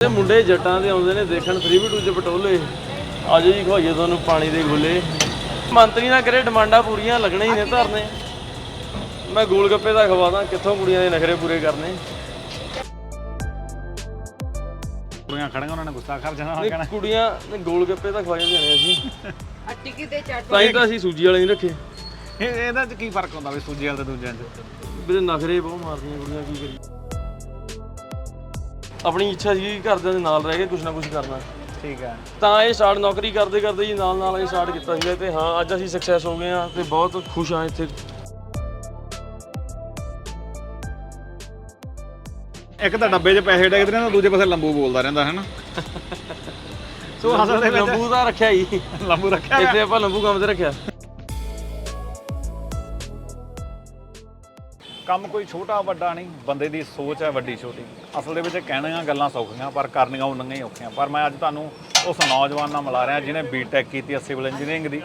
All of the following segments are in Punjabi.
ਇਹ ਮੁੰਡੇ ਜੱਟਾਂ ਦੇ ਆਉਂਦੇ ਨੇ ਦੇਖਣ 3v2 ਚ ਪਟੋਲੇ। ਆਜੋ ਜੀ ਖਵਾਈਏ ਤੁਹਾਨੂੰ ਪਾਣੀ ਦੇ ਗੋਲੇ। ਮੰਤਰੀ ਨਾ ਕਰੇ ਡਿਮਾਂਡਾਂ ਪੂਰੀਆਂ ਲੱਗਣੇ ਹੀ ਨੇ ਧਰਨੇ। ਮੈਂ ਗੋਲ ਗੱਪੇ ਦਾ ਖਵਾਦਾ ਕਿੱਥੋਂ ਕੁੜੀਆਂ ਦੇ ਨਖਰੇ ਪੂਰੇ ਕਰਨੇ? ਕੁੜੀਆਂ ਖੜੀਆਂ ਉਹਨਾਂ ਨੇ ਗੁੱਸਾ ਕਰ ਜਾਣਾ ਨਹੀਂ, ਕਹਿਣਾ। ਕੁੜੀਆਂ ਨੇ ਗੋਲ ਗੱਪੇ ਤਾਂ ਖਵਾਏ ਦੇਣੇ ਅਸੀਂ। ਆ ਟਿੱਕੀ ਤੇ ਚੱਟ ਤਾਂ ਹੀ ਤਾਂ ਅਸੀਂ ਸੂਜੀ ਵਾਲੇ ਨਹੀਂ ਰੱਖੇ। ਇਹ ਇਹਦਾ ਚ ਕੀ ਫ਼ਰਕ ਹੁੰਦਾ ਵੀ ਸੂਜੀ ਵਾਲੇ ਤੇ ਦੂਜਿਆਂ ਚ? ਵੀਰੇ ਨਖਰੇ ਬਹੁਤ ਮਾਰਦੀਆਂ ਕੁੜੀਆਂ ਕੀ ਕਰੀ ਆਪਣੀ ਇੱਛਾ ਸੀ ਕਿ ਘਰਦਿਆਂ ਦੇ ਨਾਲ ਰਹਿ ਕੇ ਕੁਝ ਨਾ ਕੁਝ ਕਰਨਾ। ਠੀਕ ਹੈ। ਤਾਂ ਇਹ ਸਟਾਰਟ ਨੌਕਰੀ ਕਰਦੇ ਕਰਦੇ ਜੀ ਨਾਲ ਨਾਲ ਇਹ ਸਟਾਰਟ ਕੀਤਾ ਸੀਗਾ ਤੇ ਹਾਂ ਅੱਜ ਅਸੀਂ ਸਕਸੈਸ ਹੋ ਗਏ ਆ ਤੇ ਬਹੁਤ ਖੁਸ਼ ਆ ਇੱਥੇ। ਇੱਕ ਤਾਂ ਡੱਬੇ 'ਚ ਪੈਸੇ ਡੇਗਦੇ ਨੇ ਤਾਂ ਦੂਜੇ ਪਾਸੇ ਲੰਬੂ ਬੋਲਦਾ ਰਹਿੰਦਾ ਹੈ ਨਾ ਸੋ ਅਸਲ ਦੇ ਵਿੱਚ ਲੰਬੂ ਦਾ ਰੱਖਿਆ ਹੀ। ਲੰਬੂ ਰੱਖਿਆ। ਇੱਥੇ ਆਪਾਂ ਲੰਬੂ ਕੰਮ ਤੇ ਰੱਖਿਆ। ਕੰਮ ਕੋਈ ਛੋਟਾ ਵੱਡਾ ਨਹੀਂ, ਬੰਦੇ ਦੀ ਸੋਚ ਹੈ ਵੱਡੀ ਛੋਟੀ। ਅਸਲ ਦੇ ਵਿੱਚ ਕਹਿਣੀਆਂ ਗੱਲਾਂ ਸੌਖੀਆਂ, ਪਰ ਕਰਨੀਆਂ ਉਨੀਆਂ ਹੀ ਔਖੀਆਂ। ਪਰ ਮੈਂ ਅੱਜ ਤੁਹਾਨੂੰ ਉਸ ਨੌਜਵਾਨ ਨਾਲ ਮਿਲਾ ਰਿਹਾ, ਜਿਹਨੇ ਬੀਟੈਕ ਕੀਤੀ ਹੈ ਸਿਵਲ ਇੰਜੀਨੀਅਰਿੰਗ ਦੀ,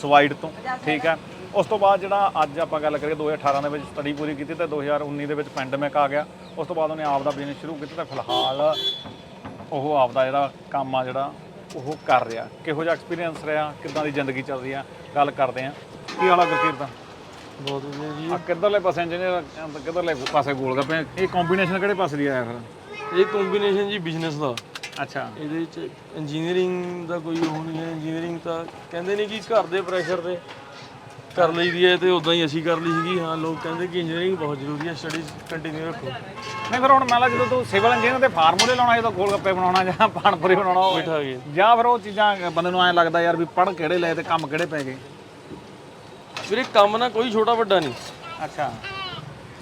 ਸਵਾਈਡ ਤੋਂ, ਠੀਕ ਹੈ? ਉਸ ਤੋਂ ਬਾਅਦ ਜਿਹੜਾ ਅੱਜ ਆਪਾਂ ਗੱਲ ਕਰੀਏ 2018 ਦੇ ਵਿੱਚ ਸਟੱਡੀ ਪੂਰੀ ਕੀਤੀ ਤੇ 2019 ਦੇ ਵਿੱਚ ਪੈਂਡੈਮਿਕ ਆ ਗਿਆ। ਉਸ ਤੋਂ ਬਾਅਦ ਉਹਨੇ ਆਪ ਦਾ ਬਿਜ਼ਨਸ ਸ਼ੁਰੂ ਕੀਤਾ ਤੇ ਫਿਲਹਾਲ ਉਹ ਆਪ ਦਾ ਜਿਹੜਾ ਕੰਮ ਆ ਜਿਹੜਾ, ਉਹ ਕਰ ਰਿਹਾ। ਕਿਹੋ ਜਿਹਾ ਐਕਸਪੀਰੀਅੰਸ ਰਿਹਾ, ਕਿੱਦਾਂ ਦੀ ਜ਼ਿੰਦਗੀ ਚੱਲ ਰਹੀ ਆ, ਗੱਲ ਕਰਦੇ ਆ। ਕੀ ਹਾਲ ਆ ਗੁਰਕੀਰਤ? ਦਾ ਬਹੁਤ ਵਧੀਆ ਜੀ। ਆ ਕਿੱਧਰਲੇ ਪਾਸੇ ਇੰਜੀਨੀਅਰ ਕਿੱਧਰਲੇ ਪਾਸੇ ਗੋਲ ਗੱਪੇ? ਇਹ ਕੰਬੀਨੇਸ਼ਨ ਕਿਹੜੇ ਪਾਸੇ ਦੀ ਆਇਆ ਫਿਰ? ਇਹ ਕੰਬੀਨੇਸ਼ਨ ਜੀ ਬਿਜ਼ਨਸ ਦਾ। ਅੱਛਾ। ਇਹਦੇ ਵਿੱਚ ਇੰਜੀਨੀਅਰਿੰਗ ਦਾ ਕੋਈ ਉਹ ਨਹੀਂ ਹੈ। ਇੰਜੀਨੀਅਰਿੰਗ ਤਾਂ ਕਹਿੰਦੇ ਨੇ ਕਿ ਘਰ ਦੇ ਪ੍ਰੈਸ਼ਰ ਤੇ ਕਰ ਲਈਦੀ ਹੈ ਤੇ ਉਦਾਂ ਹੀ ਅਸੀਂ ਕਰ ਲਈ ਸੀਗੀ। ਹਾਂ ਲੋਕ ਕਹਿੰਦੇ ਕਿ ਇੰਜੀਨੀਅਰਿੰਗ ਬਹੁਤ ਜ਼ਰੂਰੀ ਹੈ। ਸਟੱਡੀਜ਼ ਕੰਟੀਨਿਊ ਰੱਖੋ। ਨਹੀਂ ਫਿਰ ਹੁਣ ਮੰਨ ਲਾ ਜਦੋਂ ਤੂੰ ਸਿਵਲ ਇੰਜੀਨੀਅਰ ਦੇ ਫਾਰਮੂਲੇ ਲਾਉਣਾ ਜਦੋਂ ਗੋਲ ਗੱਪੇ ਬਣਾਉਣਾ ਜਾਂ ਪਾਣਪੁਰੀ ਬਣਾਉਣਾ ਜਾਂ ਫਿਰ ਉਹ ਚੀਜ਼ਾਂ ਬੰਦੇ ਨੂੰ ਐਂ ਲੱਗਦਾ ਯਾਰ ਵੀ ਪੜ੍ਹ ਕਿਹੜੇ ਲਏ ਤੇ ਕੰਮ ਕਿਹੜੇ ਪੈ ਗਏ। ਵੀਰੇ ਕੰਮ ਨਾ ਕੋਈ ਛੋਟਾ ਵੱਡਾ ਨਹੀਂ। ਅੱਛਾ।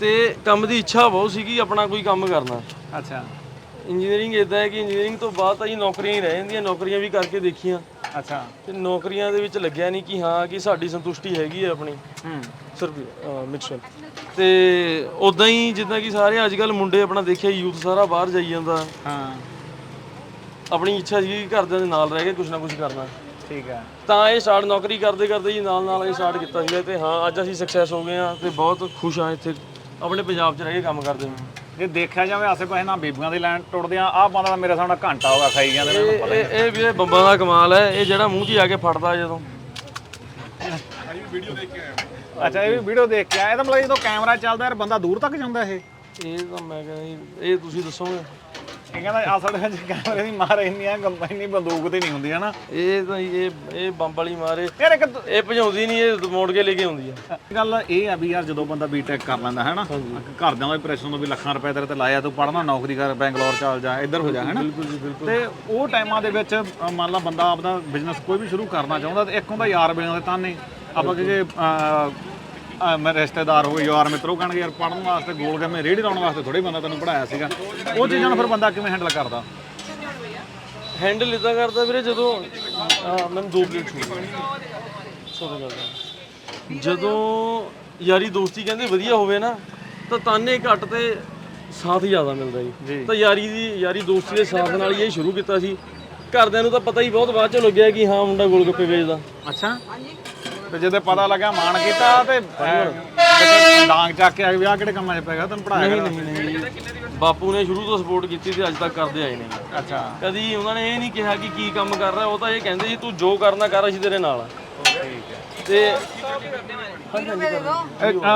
ਤੇ ਕੰਮ ਦੀ ਇੱਛਾ ਬਹੁਤ ਸੀਗੀ ਆਪਣਾ ਕੋਈ ਕੰਮ ਕਰਨਾ। ਅੱਛਾ। ਇੰਜੀਨੀਅਰਿੰਗ ਇਦਾਂ ਹੈ ਕਿ ਇੰਜੀਨੀਅਰਿੰਗ ਤੋਂ ਬਾਅਦ ਤਾਂ ਜੀ ਨੌਕਰੀਆਂ ਹੀ ਰਹਿ ਜਾਂਦੀਆਂ ਨੌਕਰੀਆਂ ਵੀ ਕਰਕੇ ਦੇਖੀਆਂ। ਅੱਛਾ। ਤੇ ਨੌਕਰੀਆਂ ਦੇ ਵਿੱਚ ਲੱਗਿਆ ਨਹੀਂ ਕਿ ਹਾਂ ਕਿ ਸਾਡੀ ਸੰਤੁਸ਼ਟੀ ਹੈਗੀ ਹੈ ਆਪਣੀ। ਹੂੰ। ਸਿਰਫ ਮਿਕਸਚਰ। ਤੇ ਉਦਾਂ ਹੀ ਜਿੱਦਾਂ ਕਿ ਸਾਰੇ ਅੱਜ ਕੱਲ ਮੁੰਡੇ ਆਪਣਾ ਦੇਖਿਆ ਯੂਥ ਸਾਰਾ ਬਾਹਰ ਜਾਈ ਜਾਂਦਾ। ਹਾਂ। ਆਪਣੀ ਇੱਛਾ ਸੀ ਘਰਦਿਆਂ ਦੇ ਨਾਲ ਰਹਿ ਕੇ ਕੁਝ ਨਾ ਕੁਝ ਕਰਨਾ। ਠੀਕ ਹੈ। ਤਾਂ ਇਹ ਸਟਾਰਟ ਨੌਕਰੀ ਕਰਦੇ ਕਰਦੇ ਜੀ ਨਾਲ ਨਾਲ ਇਹ ਸਟਾਰਟ ਕੀਤਾ ਸੀਗਾ ਤੇ ਹਾਂ ਅੱਜ ਅਸੀਂ ਸਕਸੈਸ ਹੋ ਗਏ ਆ ਤੇ ਬਹੁਤ ਖੁਸ਼ ਆ ਇੱਥੇ। ਆਪਣੇ ਪੰਜਾਬ 'ਚ ਰਹਿ ਕੇ ਕੰਮ ਕਰਦੇ ਹਾਂ। ਜੇ ਦੇਖਿਆ ਜਾਵੇ ਆਸੇ ਪਾਸੇ ਨਾ ਬੀਬੀਆਂ ਦੀ ਲਾਈਨ ਟੁੱਟਦੇ ਆ ਆਹ ਬੰਦਾ ਤਾਂ ਮੇਰੇ ਸਾਹਮਣੇ ਘੰਟਾ ਹੋਗਾ ਖਾਈ ਜਾਂਦੇ ਨੇ ਇਹ ਇਹ ਇਹ ਵੀ ਇਹ ਬੰਬਾਂ ਦਾ ਕਮਾਲ ਹੈ ਇਹ ਜਿਹੜਾ ਮੂੰਹ 'ਚ ਹੀ ਆ ਕੇ ਫੜਦਾ ਜਦੋਂ। ਅੱਛਾ ਇਹ ਵੀ ਵੀਡੀਓ ਦੇਖ ਕੇ ਆਇਆ। ਇਹਦਾ ਮਤਲਬ ਜਦੋਂ ਕੈਮਰਾ ਚੱਲਦਾ ਯਾਰ ਬੰਦਾ ਦੂਰ ਤੱਕ ਜਾਂਦਾ ਇਹ। ਇਹ ਤਾਂ ਮੈਂ ਕਹਿੰਦਾ ਜੀ, ਇਹ ਤੁਸੀਂ ਦੱਸੋਗੇ? ਇਹ ਕਹਿੰਦਾ ਅਸਲ ਵਿੱਚ ਕੈਮਰੇ ਦੀ ਮਾਰ ਇੰਨੀ ਆ ਗੰਬਾ ਇੰਨੀ ਬੰਦੂਕ ਤੇ ਨਹੀਂ ਹੁੰਦੀ ਹੈ ਨਾ ਇਹ ਤਾਂ ਜੀ ਇਹ ਇਹ ਬੰਬ ਵਾਲੀ ਮਾਰੇ ਯਾਰ ਇੱਕ ਇਹ ਭਜਾਉਂਦੀ ਨਹੀਂ ਇਹ ਮੋੜ ਕੇ ਲੈ ਕੇ ਆਉਂਦੀ ਆ। ਗੱਲ ਇਹ ਆ ਵੀ ਯਾਰ ਜਦੋਂ ਬੰਦਾ ਬੀਟੈਕ ਕਰ ਲੈਂਦਾ ਹੈ ਨਾ ਘਰਦਿਆਂ ਦਾ ਪ੍ਰੈਸ਼ਰ ਨੂੰ ਵੀ ਲੱਖਾਂ ਰੁਪਏ ਤੇਰੇ ਤੇ ਲਾਇਆ ਤੂੰ ਪੜਨਾ ਨੌਕਰੀ ਕਰ ਬੈਂਗਲੌਰ ਚੱਲ ਜਾ ਇੱਧਰ ਹੋ ਜਾ ਹੈ ਨਾ ਬਿਲਕੁਲ ਜੀ ਬਿਲਕੁਲ। ਤੇ ਉਹ ਟਾਈਮਾਂ ਦੇ ਵਿੱਚ ਅ, ਮੰਨ ਲਾ ਬੰਦਾ ਆਪਦਾ ਬਿਜ਼ਨਸ ਕੋਈ ਵੀ ਸ਼ੁਰੂ ਕਰਨਾ ਚਾਹੁੰਦਾ ਤੇ ਇੱਕ ਹੁੰਦਾ ਯਾਰ ਬੇਲੀਆਂ ਦੇ ਤਾਨੇ। ਆਪਾਂ ਮੇਰੇ ਰਿਸ਼ਤੇਦਾਰ ਹੋਏ ਯਾਰ ਮਿੱਤਰੋ ਕਹਿਣਗੇ ਯਾਰ ਪੜਨ ਵਾਸਤੇ ਗੋਲ ਗੱਮੇ ਰੇੜੀ ਲਾਉਣ ਵਾਸਤੇ ਥੋੜੇ ਬੰਦਾ ਤੈਨੂੰ ਪੜਾਇਆ ਸੀਗਾ। ਉਹ ਚੀਜ਼ਾਂ ਨੂੰ ਫਿਰ ਬੰਦਾ ਕਿਵੇਂ ਹੈਂਡਲ ਕਰਦਾ? ਹੈਂਡਲ ਇਦਾਂ ਕਰਦਾ ਵੀਰੇ ਜਦੋਂ ਮੈਨੂੰ ਦੋ ਪਲੇਟ ਛੂਟ ਸੋਦਾ ਕਰਦਾ ਜਦੋਂ ਯਾਰੀ ਦੋਸਤੀ ਕਹਿੰਦੇ ਵਧੀਆ ਹੋਵੇ ਨਾ ਤਾਂ ਤਾਨੇ ਘੱਟ ਤੇ ਸਾਥ ਜ਼ਿਆਦਾ ਮਿਲਦਾ ਜੀ। ਤਾਂ ਯਾਰੀ ਦੀ ਯਾਰੀ ਦੋਸਤੀ ਦੇ ਸਾਥ ਨਾਲ ਹੀ ਇਹ ਸ਼ੁਰੂ ਕੀਤਾ ਸੀ। ਘਰਦਿਆਂ ਨੂੰ ਤਾਂ ਪਤਾ ਹੀ ਬਹੁਤ ਬਾਅਦ ਚ ਲੱਗਿਆ ਕਿ ਹਾਂ ਮੁੰਡਾ ਗੋਲ ਗੱਪੇ ਵੇਚਦਾ। ਅੱਛਾ। ਤੇ ਜਦੋਂ ਪਤਾ ਲੱਗਾ ਮਾਣ ਕੀਤਾ ਤੇ ਡਾਂਗ ਚੱਕ ਕੇ ਆ ਵੀ ਆਹ ਕਿਹੜੇ ਕੰਮਾਂ 'ਚ ਪੈ ਗਿਆ ਤੈਨੂੰ ਪੜਾਇਆ ਨਹੀਂ ਨਹੀਂ ਨਹੀਂ ਬਾਪੂ ਨੇ ਸ਼ੁਰੂ ਤੋਂ ਸਪੋਰਟ ਕੀਤੀ ਤੇ ਅੱਜ ਤੱਕ ਕਰਦੇ ਆਏ ਨੇ। ਅੱਛਾ। ਕਦੀ ਉਹਨਾਂ ਨੇ ਇਹ ਨਹੀਂ ਕਿਹਾ ਕਿ ਕੀ ਕੰਮ ਕਰ ਰਿਹਾ ਉਹ ਤਾਂ ਇਹ ਕਹਿੰਦੇ ਜੀ ਤੂੰ ਜੋ ਕਰਨਾ ਕਰ ਅਸੀਂ ਤੇਰੇ ਨਾਲ ਆ। ਠੀਕ ਹੈ ਤੇ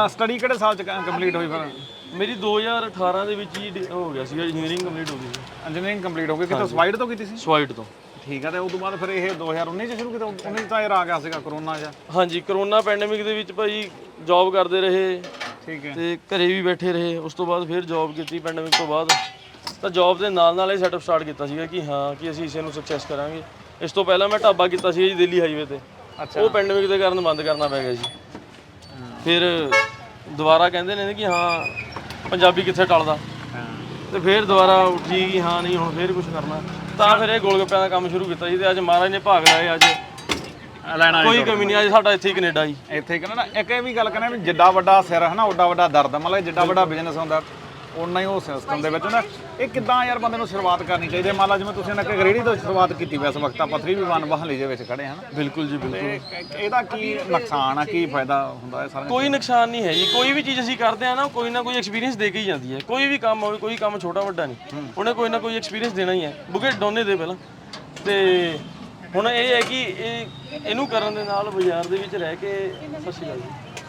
ਸਟੱਡੀ ਕਿਹੜੇ ਸਾਲ 'ਚ ਕੰਪਲੀਟ ਹੋਈ ਫਿਰ? ਮੇਰੀ 2018 ਦੇ ਵਿੱਚ ਹੀ ਡ- ਹੋ ਗਿਆ ਸੀਗਾ ਇੰਜੀਨੀਅਰਿੰਗ ਕੰਪਲੀਟ ਹੋ ਗਈ ਸੀ। ਇੰਜੀਨੀਅਰਿੰਗ ਕੰਪਲੀਟ ਹੋ ਗਈ ਕਿਤੇ ਸਵਾਈਡ ਤੋਂ ਕੀਤੀ ਸੀ? ਸਵਾਈਟ ਤੋਂ। ਠੀਕ ਆ ਤੇ ਉਸ ਤੋਂ ਬਾਅਦ ਫਿਰ ਇਹ 2019 ਚ ਸ਼ੁਰੂ ਕੀਤਾ 19 ਤਾਂ ਇਹ ਆ ਗਿਆ ਸੀਗਾ ਕਰੋਨਾ ਜਾਂ ਹਾਂਜੀ ਕਰੋਨਾ ਪੈਂਡੇਮਿਕ ਦੇ ਵਿੱਚ ਭਾਈ ਜੌਬ ਕਰਦੇ ਰਹੇ। ਠੀਕ ਹੈ। ਤੇ ਘਰੇ ਵੀ ਬੈਠੇ ਰਹੇ। ਉਸ ਤੋਂ ਬਾਅਦ ਫਿਰ ਜੌਬ ਕੀਤੀ ਪੈਂਡੇਮਿਕ ਤੋਂ ਬਾਅਦ। ਤਾਂ ਜੌਬ ਦੇ ਨਾਲ ਨਾਲ ਇਹ ਸੈਟਅਪ ਸਟਾਰਟ ਕੀਤਾ ਸੀਗਾ ਕਿ ਹਾਂ ਕਿ ਅਸੀਂ ਇਸੇ ਨੂੰ ਸਕਸੈਸ ਕਰਾਂਗੇ। ਇਸ ਤੋਂ ਪਹਿਲਾਂ ਮੈਂ ਢਾਬਾ ਕੀਤਾ ਸੀ ਜੀ ਦਿੱਲੀ ਹਾਈਵੇ ਤੇ। ਅੱਛਾ। ਉਹ ਪੈਂਡੇਮਿਕ ਦੇ ਕਾਰਨ ਬੰਦ ਕਰਨਾ ਪੈ ਗਿਆ ਜੀ। ਫਿਰ ਦੁਬਾਰਾ ਕਹਿੰਦੇ ਨੇ ਕਿ ਹਾਂ ਪੰਜਾਬੀ ਕਿੱਥੇ ਟਲਦਾ? ਤੇ ਫਿਰ ਦੁਬਾਰਾ ਉੱਠੀ ਕਿ ਹਾਂ ਨਹੀਂ ਹੁਣ ਫਿਰ ਕੁਝ ਕਰਨਾ। ਤਾਂ ਫਿਰ ਇਹ ਗੋਲਗੱਪਿਆਂ ਦਾ ਕੰਮ ਸ਼ੁਰੂ ਕੀਤਾ ਜੀ ਤੇ ਅੱਜ ਮਹਾਰਾਜ ਨੇ ਭਾਗ ਲਾਏ ਅੱਜ। ਲੈਣਾ ਕੋਈ ਕਮੀ ਨਹੀਂ ਅੱਜ ਸਾਡਾ ਇੱਥੇ ਹੀ ਕੈਨੇਡਾ ਜੀ। ਇੱਥੇ ਕਹਿੰਦਾ ਨਾ ਇੱਕ ਇਹ ਵੀ ਗੱਲ ਕਹਿੰਦਾ ਵੀ ਜਿੱਡਾ ਵੱਡਾ ਸਿਰ ਹੈ ਨਾ ਓਡਾ ਵੱਡਾ ਦਰਦ ਮਤਲਬ ਜਿੱਡਾ ਵੱਡਾ ਬਿਜ਼ਨਸ ਹੁੰਦਾ। ਉਨਾ ਹੀ ਉਹ ਸਿਸਟਮ ਦੇ ਵਿੱਚ ਨਾ ਇਹ ਕਿੱਦਾਂ ਯਾਰ ਬੰਦੇ ਨੂੰ ਸ਼ੁਰੂਆਤ ਕਰਨੀ ਚਾਹੀਦੀ ਹੈ? ਮੰਨ ਲਾ ਜਿਵੇਂ ਤੁਸੀਂ ਨੇ ਕਿ ਰੇੜੀ ਤੋਂ ਸ਼ੁਰੂਆਤ ਕੀਤੀ ਵੈਸ ਵਕਤ ਆਪਾਂ 3 ਵੀ 1 ਬਹਾਲੀ ਦੇ ਵਿੱਚ ਖੜੇ ਹਾਂ ਨਾ। ਬਿਲਕੁਲ ਜੀ ਬਿਲਕੁਲ। ਇਹਦਾ ਕੀ ਨੁਕਸਾਨ ਆ ਕੀ ਫਾਇਦਾ ਹੁੰਦਾ ਹੈ ਸਾਰਾ ਕੋਈ ਨੁਕਸਾਨ ਨਹੀਂ ਹੈ ਜੀ। ਕੋਈ ਵੀ ਚੀਜ਼ ਅਸੀਂ ਕਰਦੇ ਆ ਨਾ ਕੋਈ ਨਾ ਕੋਈ ਐਕਸਪੀਰੀਅੰਸ ਦੇ ਕੇ ਹੀ ਜਾਂਦੀ ਹੈ। ਕੋਈ ਵੀ ਕੰਮ ਹੋਵੇ ਕੋਈ ਕੰਮ ਛੋਟਾ ਵੱਡਾ ਨਹੀਂ। ਉਹਨੇ ਕੋਈ ਨਾ ਕੋਈ ਐਕਸਪੀਰੀਅੰਸ ਦੇਣਾ ਹੀ ਹੈ। ਬੁਕੇ ਡੋਨੇ ਦੇ ਪਹਿਲਾਂ। ਤੇ ਹੁਣ ਇਹ ਹੈ ਕਿ ਇਹ ਇਹਨੂੰ ਕਰਨ ਦੇ ਨਾਲ ਬਾਜ਼ਾਰ ਦੇ ਵਿੱਚ ਰਹਿ ਕੇ ਅਕਾਲ ਜੀ।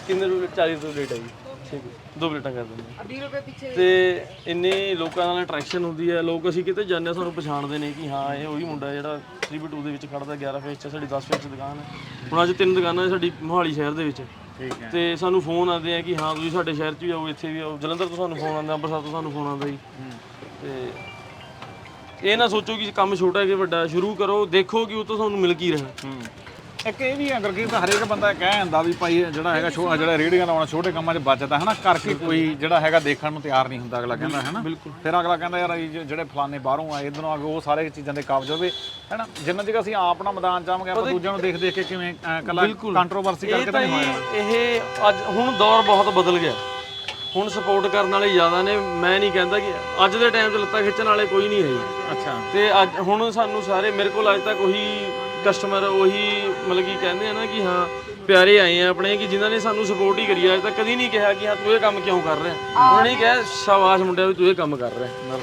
ਕਿੰਨੇ ਰੁਪਏ? 40 ਰੁਪਏ ਪਲੇਟ ਹੈ ਜੀ। ਠੀਕ ਹੈ ਦੋ ਪਲੇਟਾਂ ਕਰ ਦਿੰਦੇ ਹਾਂ। 20 ਰੁਪਏ ਪਿੱਛੇ ਤੇ ਇੰਨੇ ਲੋਕਾਂ ਨਾਲ ਅਟਰੈਕਸ਼ਨ ਹੁੰਦੀ ਹੈ ਲੋਕ ਅਸੀਂ ਕਿਤੇ ਜਾਂਦੇ ਹਾਂ ਸਾਨੂੰ ਪਛਾਣਦੇ ਨੇ ਕਿ ਹਾਂ ਇਹ ਉਹੀ ਮੁੰਡਾ ਜਿਹੜਾ 3B2 ਦੇ ਵਿੱਚ ਖੜਦਾ 11 ਫੇਸ 'ਚ ਸਾਡੀ 10 ਫੇਸ 'ਚ ਦੁਕਾਨ ਹੈ। ਹੁਣ ਅੱਜ ਤਿੰਨ ਦੁਕਾਨਾਂ ਨੇ ਸਾਡੀ ਮੋਹਾਲੀ ਸ਼ਹਿਰ ਦੇ ਵਿੱਚ। ਠੀਕ ਹੈ। ਤੇ ਸਾਨੂੰ ਫੋਨ ਆਉਂਦੇ ਆ ਕਿ ਹਾਂ ਤੁਸੀਂ ਸਾਡੇ ਸ਼ਹਿਰ 'ਚ ਵੀ ਆਓ ਇੱਥੇ ਵੀ ਆਓ। ਜਲੰਧਰ ਤੋਂ ਸਾਨੂੰ ਫੋਨ ਆਉਂਦਾ ਅੰਮ੍ਰਿਤਸਰ ਤੋਂ ਸਾਨੂੰ ਫੋਨ ਆਉਂਦਾ ਜੀ। ਤੇ ਇਹ ਨਾ ਸੋਚੋ ਕਿ ਕੰਮ ਛੋਟਾ ਹੈ ਕਿ ਵੱਡਾ ਹੈ। ਸ਼ੁਰੂ ਕਰੋ ਦੇਖੋ ਕਿ ਉਹ ਤੋਂ ਤੁਹਾਨੂੰ ਮਿਲ ਕੀ ਰਿਹਾ। ਹੂੰ। ਇੱਕ ਇਹ ਵੀ ਹੈ ਅਗਰ ਕਿ ਤਾਂ ਹਰੇਕ ਬੰਦਾ ਕਹਿ ਜਾਂਦਾ ਵੀ ਭਾਈ ਜਿਹੜਾ ਹੈਗਾ ਛੋਟਾ ਜਿਹੜਾ ਰੇੜੀਆਂ ਲਾਉਣਾ ਛੋਟੇ ਕੰਮਾਂ 'ਚ ਬਚਦਾ ਹੈ ਨਾ ਕਰਕੇ ਕੋਈ ਜਿਹੜਾ ਹੈਗਾ ਦੇਖਣ ਨੂੰ ਤਿਆਰ ਨਹੀਂ ਹੁੰਦਾ ਅਗਲਾ ਕਹਿੰਦਾ ਹੈ ਨਾ ਬਿਲਕੁਲ। ਫਿਰ ਅਗਲਾ ਕਹਿੰਦਾ ਯਾਰ ਇਹ ਜਿਹੜੇ ਫਲਾਣੇ ਬਾਹਰੋਂ ਆਏ ਇਧਰੋਂ ਆ ਗਏ ਉਹ ਸਾਰੇ ਚੀਜ਼ਾਂ ਦੇ ਕਾਬਜ ਹੋਵੇ ਹੈ ਨਾ ਜਿੰਨਾ ਚਿਰ ਅਸੀਂ ਆਪ ਨਾ ਮੈਦਾਨ ਚਾਹਾਂਗੇ ਆਪਾਂ ਦੂਜਿਆਂ ਨੂੰ ਦੇਖ ਦੇਖ ਕੇ ਕਿਵੇਂ ਕੱਲਾ ਕੰਟਰੋਵਰਸੀ ਕਰਕੇ ਇਹ ਤਾਂ ਇਹ ਅੱਜ ਹੁਣ ਦੌਰ ਬਹੁਤ ਬਦਲ ਗਿਆ। ਹੁਣ ਸਪੋਰਟ ਕਰਨ ਵਾਲੇ ਜ਼ਿਆਦਾ ਨੇ ਮੈਂ ਨਹੀਂ ਕਹਿੰਦਾ ਕਿ ਅੱਜ ਦੇ ਟਾਈਮ 'ਚ ਲੱਤਾਂ ਖਿੱਚਣ ਵਾਲੇ ਕੋਈ ਨਹੀਂ ਹੈ ਅੱਛਾ। ਤੇ ਅੱਜ ਹੁਣ ਸਾਨੂੰ ਸਾਰੇ ਮੇਰੇ ਕੋਲ ਅੱਜ ਤੱਕ ਉਹੀ ਕਸਟਮਰ ਉਹੀ ਮਤਲਬ ਕਿ ਕਹਿੰਦੇ ਆ ਨਾ ਕਿ ਹਾਂ ਪਿਆਰੇ ਆਏ ਆ ਆਪਣੇ ਕਿ ਜਿਨ੍ਹਾਂ ਨੇ ਸਾਨੂੰ ਸਪੋਰਟ ਹੀ ਕਰੀ ਅੱਜ ਤੱਕ ਕਦੀ ਨਹੀਂ ਕਿਹਾ ਕਿ ਹਾਂ ਤੂੰ ਇਹ ਕੰਮ ਕਿਉਂ ਕਰ ਰਿਹਾ? ਉਹਨਾਂ ਨੇ ਕਿਹਾ ਸ਼ਾਬਾਸ਼ ਮੁੰਡਿਆ ਵੀ ਤੂੰ ਇਹ ਕੰਮ ਕਰ ਰਿਹਾ।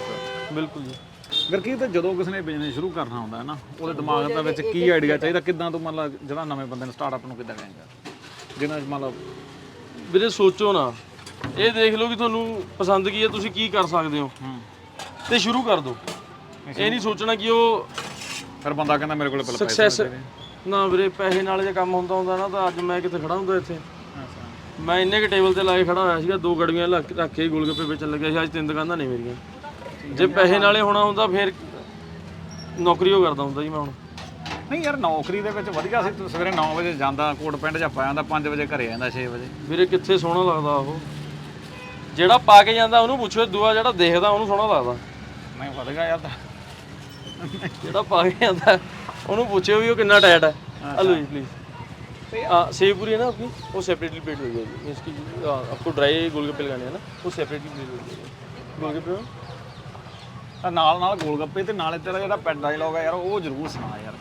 ਬਿਲਕੁਲ। ਜੀ। ਗਰਕੀ ਤਾਂ ਜਦੋਂ ਕਿਸੇ ਨੇ ਬਿਜ਼ਨਸ ਸ਼ੁਰੂ ਕਰਨਾ ਹੁੰਦਾ ਹੈ ਨਾ ਉਹਦੇ ਦਿਮਾਗ ਦੇ ਵਿੱਚ ਕੀ ਆਈਡੀਆ ਚਾਹੀਦਾ? ਕਿੱਦਾਂ ਤੋਂ ਮਤਲਬ ਜਿਹੜਾ ਨਵੇਂ ਬੰਦੇ ਨੂੰ ਸਟਾਰਟਅਪ ਨੂੰ ਕਿੱਦਾਂ ਕਰਾਂਗਾ ਜਿਹਨਾਂ 'ਚ ਮਤਲਬ ਵੀਰੇ ਸੋਚੋ ਨਾ। ਇਹ ਦੇਖ ਲਓ ਕਿ ਤੁਹਾਨੂੰ ਪਸੰਦ ਕੀ ਹੈ ਤੁਸੀਂ ਕੀ ਕਰ ਸਕਦੇ ਹੋ। ਹੂੰ। ਤੇ ਸ਼ੁਰੂ ਕਰ ਦਿਓ ਇਹ ਨਹੀਂ ਸੋਚਣਾ ਕਿ ਉਹ ਫਿਰ ਬੰਦਾ ਕਹਿੰਦਾ ਮੇਰੇ ਕੋਲ ਪੈਸੇ ਸਕਸੈਸ ਨਾ ਵੀਰੇ ਪੈਸੇ ਨਾਲ ਜੇ ਕੰਮ ਹੁੰਦਾ ਹੁੰਦਾ ਨਾ ਤਾਂ ਅੱਜ ਮੈਂ ਕਿੱਥੇ ਖੜਾ ਹੁੰਦਾ ਇੱਥੇ। ਮੈਂ ਇੰਨੇ ਕਿ ਟੇਬਲ ਤੇ ਲਾ ਕੇ ਖੜਾ ਹੋਇਆ ਸੀਗਾ ਦੋ ਗੜੀਆਂ ਰੱਖ ਕੇ ਗੋਲਗੱਪੇ ਵੇਚਣ ਲੱਗਿਆ ਸੀ ਅੱਜ ਤਿੰਨ ਦੁਕਾਨਾਂ ਨੇ ਮੇਰੀਆਂ। ਜੇ ਪੈਸੇ ਨਾਲੇ ਹੋਣਾ ਹੁੰਦਾ ਫਿਰ ਨੌਕਰੀ ਉਹ ਕਰਦਾ ਹੁੰਦਾ ਜੀ ਮੈਂ ਹੁਣ। ਨਹੀਂ ਯਾਰ ਨੌਕਰੀ ਦੇ ਵਿੱਚ ਵਧੀਆ ਸੀ ਤੂੰ ਸਵੇਰੇ 9 ਵਜੇ ਜਾਂਦਾ ਕੋਟ ਪੈਂਟ ਜਾਂ ਪਾਇਆ ਜਾਂਦਾ 5 ਵਜੇ ਘਰੇ ਆਉਂਦਾ 6 ਵਜੇ। ਵੀਰੇ ਕਿੱਥੇ ਸੋਹਣਾ ਲੱਗਦਾ ਉਹ। ਜਿਹੜਾ ਪਾ ਕੇ ਜਾਂਦਾ ਉਹਨੂੰ ਪੁੱਛੋ ਦੂਆ ਜਿਹੜਾ ਦੇਖਦਾ ਉਹਨੂੰ ਸੋਹਣਾ ਲੱਗਦਾ। ਨਹੀਂ ਵਧੀਆ ਯਾਰ ਤਾਂ। ਜਿਹੜਾ ਪਾ ਕੇ ਜਾਂਦਾ ਉਹਨੂੰ ਪੁੱਛਿਓ ਵੀ ਉਹ ਕਿੰਨਾ ਟਾਈਟ ਹੈ ਹਲੋ ਜੀ प्लीज हाँ सेव पूरी है ना अपनी वो सेपरेटली प्लेट हो जाएगी इसकी आ, आपको ड्राई गोलगप्पे लगाने हैं ना वो सेपरेटली प्लेट हो जाएगी गोलगप्पे में ਤਾਂ ਨਾਲ ਨਾਲ ਗੋਲ ਗੱਪੇ ਤੇ ਨਾਲੇ ਤੇਰਾ ਜਿਹੜਾ ਪੈਡ ਡਾਇਲੌਗ ਆ ਯਾਰ ਉਹ ਜ਼ਰੂਰ ਸੁਣਾ ਯਾਰ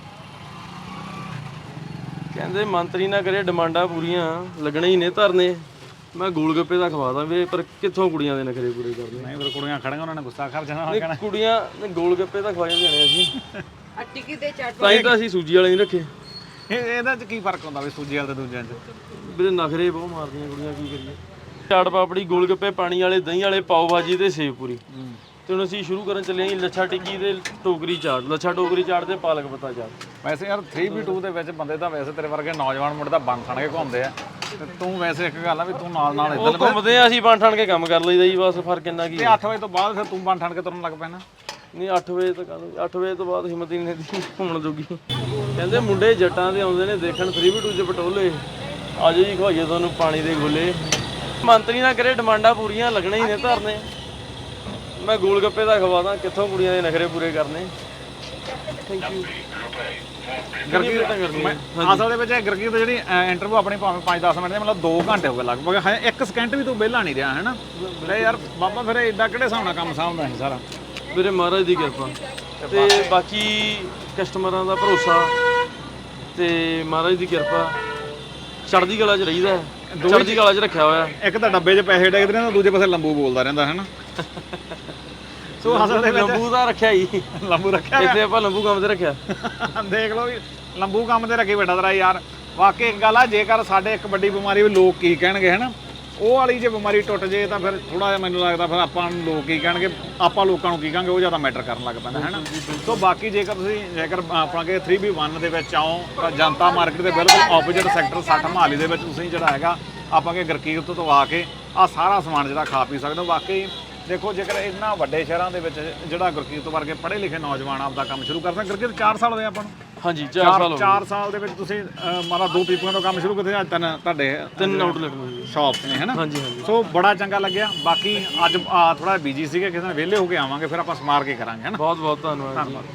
ਕਹਿੰਦੇ ਮੰਤਰੀ ਨਾ ਕਰੇ ਡਿਮਾਂਡਾਂ ਪੂਰੀਆਂ ਲੱਗਣੇ ਹੀ ਨੇ ਧਰਨੇ ਮੈਂ ਗੋਲਗੱਪੇ ਦਾ ਖਵਾ ਦਾਂ ਵੀਰੇ ਪਰ ਕਿੱਥੋਂ ਕੁੜੀਆਂ ਦੇ ਨਖਰੇ ਪੂਰੇ ਕਰਨੇ? ਨਹੀਂ ਫਿਰ ਕੁੜੀਆਂ ਖੜੀਆਂ ਉਹਨਾਂ ਨੇ ਗੁੱਸਾ ਕਰ ਜਾਣਾ ਕਹਿਣਾ ਕੁੜੀਆਂ ਨੇ ਗੋਲਗੱਪੇ ਤਾਂ ਖਵਾਏ ਦੇਣੇ ਅਸੀਂ। ਆ ਟਿੱਕੀ ਤੇ ਚੱਟ ਤਾਂ ਹੀ ਤਾਂ ਅਸੀਂ ਸੂਜੀ ਵਾਲੇ ਨਹੀਂ ਰੱਖੇ। ਇਹ ਇਹਦਾ ਚ ਕੀ ਫ਼ਰਕ ਹੁੰਦਾ ਵੀ ਸੂਜੀ ਵਾਲੇ ਤੇ ਦੂਜਿਆਂ ਚ? ਵੀਰੇ ਨਖਰੇ ਬਹੁਤ ਮਾਰਦੀਆਂ ਕੁੜੀਆਂ ਕੀ ਕਰੀਏ? ਚਾਟ ਪਾਪੜੀ ਗੋਲਗੱਪੇ ਪਾਣੀ ਵਾਲੇ ਦਹੀਂ ਵਾਲੇ ਪਾਓ ਭਾਜੀ ਤੇ ਸੇਵ ਪੂਰੀ। ਤੇ ਹੁਣ ਅਸੀਂ ਸ਼ੁਰੂ ਕਰਨ ਚੱਲੇ ਹਾਂ ਜੀ ਲੱਛਾ ਟਿੱਕੀ ਤੇ ਟੋਕਰੀ ਚਾਟ। ਲੱਛਾ ਟੋਕਰੀ ਚਾਟ ਤੇ ਪਾਲਕ ਪੱਤਾ ਚਾਟ। ਵੈਸੇ ਯਾਰ 3v2 ਦੇ ਵਿੱਚ ਬੰਦੇ ਤਾਂ ਵੈਸੇ ਤੇਰੇ ਵਰਗੇ ਨੌਜਵਾਨ ਮੁੰਡੇ ਤਾਂ ਬਣ ਥਣ ਕੇ ਘੁੰਮਦੇ ਆ। ਤੇ ਤੂੰ ਵੈਸੇ ਇੱਕ ਗੱਲ ਆ ਵੀ ਤੂੰ ਨਾਲ ਨਾਲ ਉਹ ਇੱਧਰ ਘੁੰਮਦੇ ਆ ਅਸੀਂ ਬਣ ਠਣ ਕੇ ਕੰਮ ਕਰ ਲਈਦਾ ਜੀ ਬਸ ਫ਼ਰਕ ਇੰਨਾ ਕੀ ਤੇ 8 ਵਜੇ ਤੋਂ ਬਾਅਦ ਫਿਰ ਤੂੰ ਬਣ ਠਣ ਕੇ ਤੁਰਨ ਲੱਗ ਪੈਣਾ। ਨਹੀਂ 8 ਵਜੇ ਤੱਕ ਆਉਂਦੇ 8 ਵਜੇ ਤੋਂ ਬਾਅਦ ਹਿੰਮਤ ਹੀ ਨਹੀਂ ਹੁੰਦੀ ਘੁੰਮਣ ਜੋਗੀ। ਕਹਿੰਦੇ ਮੁੰਡੇ ਜੱਟਾਂ ਦੇ ਆਉਂਦੇ ਨੇ ਦੇਖਣ 3v2 ਚ ਪਟੋਲੇ। ਆਜੋ ਜੀ ਖਵਾਈਏ ਤੁਹਾਨੂੰ ਪਾਣੀ ਦੇ ਗੋਲੇ। ਮੰਤਰੀ ਨਾ ਕਰੇ ਡਿਮਾਂਡਾਂ ਪੂਰੀਆਂ ਲੱਗਣੇ ਹੀ ਨੇ ਧਰਨੇ। ਮੈਂ ਗੋਲ ਗੱਪੇ ਦਾ ਖਵਾਦਾ ਕਿੱਥੋਂ ਕੁੜੀਆਂ ਦੇ ਨਖਰੇ ਪੂਰੇ ਕਰਨੇ? ਗਰਗੀ ਤਾਂ ਕਰਨੀ ਮੈਂ ਅਸਲ ਦੇ ਵਿੱਚ ਇਹ ਗਰਗੀ ਤੋਂ ਜਿਹੜੀ ਇੰਟਰਵਿਊ ਆਪਣੀ ਭਾਵੇਂ 5-10 ਮਿੰਟ ਦੀ ਮਤਲਬ 2 ਘੰਟੇ ਹੋ ਗਏ ਲਗਭਗ। ਹੈ 1 ਸਕਿੰਟ ਵੀ ਤੂੰ ਵਿਹਲਾ ਨਹੀਂ ਰਿਹਾ ਹੈ ਨਾ ਲੈ ਯਾਰ ਬਾਬਾ ਫਿਰ ਇਦਾਂ ਕਿਹੜੇ ਹਿਸਾਬ ਨਾਲ ਕੰਮ ਸਾਂਭਦਾ ਸੀ ਸਾਰਾ? ਮੇਰੇ ਮਹਾਰਾਜ ਦੀ ਕਿਰਪਾ। ਤੇ ਬਾਕੀ ਕਸਟਮਰਾਂ ਦਾ ਭਰੋਸਾ ਤੇ ਮਹਾਰਾਜ ਦੀ ਕਿਰਪਾ। ਚੜ੍ਹਦੀ ਕਲਾ 'ਚ ਰਹੀਦਾ ਹੈ। ਚੜ੍ਹਦੀ ਕਲਾ 'ਚ ਰੱਖਿਆ ਹੋਇਆ ਇੱਕ ਤਾਂ ਡੱਬੇ 'ਚ ਪੈਸੇ ਡਿੱਗਦੇ ਨੇ ਦੂਜੇ ਪਾਸੇ ਲੰਬੂ ਬੋਲਦਾ ਰਹਿੰਦਾ ਹੈ ਨਾ ਸੋ ਅਸਲ ਦੇ ਵਿੱਚ ਲੰਬੂ ਦਾ ਰੱਖਿਆ ਹੀ। ਲੰਬੂ ਰੱਖਿਆ ਇੱਥੇ ਆਪਾਂ ਲੰਬੂ ਕੰਮ ਤੇ ਰੱਖਿਆ। ਦੇਖ ਲਓ ਵੀ ਲੰਬੂ ਕੰਮ ਤੇ ਰੱਖੇ ਬੈਠਾ ਤੇਰਾ ਯਾਰ। ਵਾਕਈ ਇੱਕ ਗੱਲ ਆ ਜੇਕਰ ਸਾਡੇ ਇੱਕ ਵੱਡੀ ਬਿਮਾਰੀ ਵੀ ਲੋਕ ਕੀ ਕਹਿਣਗੇ ਹਨਾ? ਉਹ ਵਾਲੀ ਜੇ ਬਿਮਾਰੀ ਟੁੱਟ ਜੇ ਤਾਂ ਫਿਰ ਥੋੜਾ ਜਿਹਾ ਮੈਨੂੰ ਲੱਗਦਾ ਫਿਰ ਆਪਾਂ ਨੂੰ ਲੋਕ ਕੀ ਕਹਿਣਗੇ ਆਪਾਂ ਲੋਕਾਂ ਨੂੰ ਕੀ ਕਹਾਂਗੇ ਉਹ ਜ਼ਿਆਦਾ ਮੈਟਰ ਕਰਨ ਲੱਗ ਪੈਂਦਾ ਹੈ ਨਾ ਸੋ ਬਾਕੀ ਜੇਕਰ ਤੁਸੀਂ ਜੇਕਰ ਆਪਣਾ ਕਿ 3B1 ਦੇ ਵਿੱਚ ਆਓ ਤਾਂ ਜਨਤਾ ਮਾਰਕੀਟ ਦੇ ਬਿਲਕੁਲ ਆਪੋਜ਼ਿਟ ਸੈਕਟਰ 60 ਮਹਾਲੀ ਦੇ ਵਿੱਚ ਤੁਸੀਂ ਜਿਹੜਾ ਹੈਗਾ ਆਪਾਂ ਕਿ ਗਰਕੀਰਤ ਤੋਂ ਆ ਕੇ ਆ ਸਾਰਾ ਸਮਾਨ ਜਿਹੜਾ ਖਾ ਪੀ ਸਕਦੇ ਹੋ। ਵਾਕਈ ਦੇਖੋ ਜੇਕਰ ਇੰਨਾ ਵੱਡੇ ਸ਼ਹਿਰਾਂ ਦੇ ਵਿੱਚ ਜਿਹੜਾ ਗੁਰਕੀਰਤ ਵਰਗੇ ਪੜ੍ਹੇ ਲਿਖੇ ਨੌਜਵਾਨ ਆਪਦਾ ਕੰਮ ਸ਼ੁਰੂ ਕਰ ਸਕਦੇ ਗੁਰਕੀਰਤ 4 ਸਾਲ ਹੋਏ ਆਪਾਂ ਨੂੰ। ਹਾਂਜੀ 4 ਸਾਲ ਹੋ 4 ਸਾਲ ਦੇ ਵਿੱਚ ਤੁਸੀਂ ਮਾਰਾ ਦੋ ਪੀਪੀਆਂ ਤੋਂ ਕੰਮ ਸ਼ੁਰੂ ਕੀਤੇ ਅੱਜ ਤਿੰਨ ਤੁਹਾਡੇ ਤਿੰਨ ਆਊਟਲੈਟ ਨੇ ਸ਼ਾਪਸ ਨੇ ਹੈਨਾ? ਹਾਂਜੀ ਹਾਂਜੀ। ਸੋ ਬੜਾ ਚੰਗਾ ਲੱਗਿਆ। ਬਾਕੀ ਅੱਜ ਥੋੜਾ ਬਿਜ਼ੀ ਸੀਗੇ ਕਿਸੇ ਦਿਨ ਵਿਹਲੇ ਹੋ ਕੇ ਆਵਾਂਗੇ ਫਿਰ ਆਪਾਂ ਸਮਾਰ ਕੇ ਕਰਾਂਗੇ ਹੈਨਾ? ਬਹੁਤ ਬਹੁਤ ਧੰਨਵਾਦ ਜੀ।